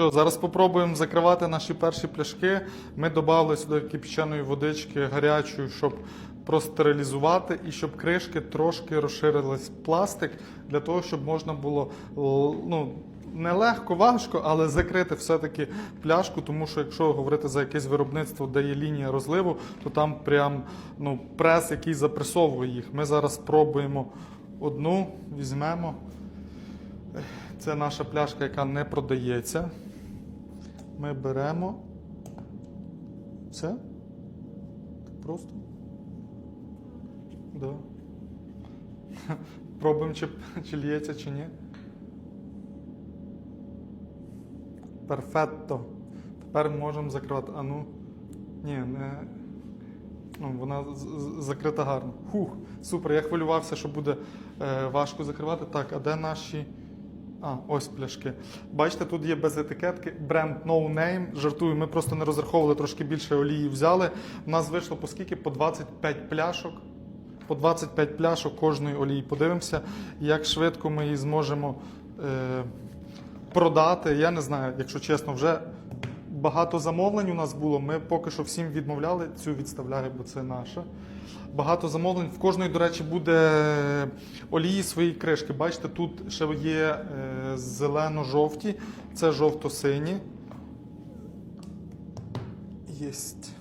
що, зараз спробуємо закривати наші перші пляшки. Ми додали сюди кипяченої водички гарячої, щоб простерилізувати і щоб кришки трошки розширились пластик для того, щоб можна було ну, не легко, важко, але закрити все-таки пляшку, тому що якщо говорити за якесь виробництво, де є лінія розливу, то там прям ну, прес, який запресовує їх. Ми зараз спробуємо одну, візьмемо. Це наша пляшка, яка не продається. Ми беремо. Це? Так просто? Да. Пробуємо, чи, чи лється, чи ні. Перфетто. Тепер можемо закривати. А ну. Ні, не. Ну, вона закрита гарно. Хух, супер. Я хвилювався, що буде е, важко закривати. Так, а де наші. А, ось пляшки. Бачите, тут є без етикетки бренд No Name. Жартую, ми просто не розраховували, трошки більше олії взяли. У нас вийшло по скільки? По 25 пляшок. По 25 пляшок кожної олії. Подивимося, як швидко ми її зможемо е, продати. Я не знаю, якщо чесно, вже багато замовлень у нас було. Ми поки що всім відмовляли. Цю відставляю, бо це наша. Багато замовлень. В кожної, до речі, буде олії свої кришки. Бачите, тут ще є е, зелено-жовті, це жовто-сині. Єсть.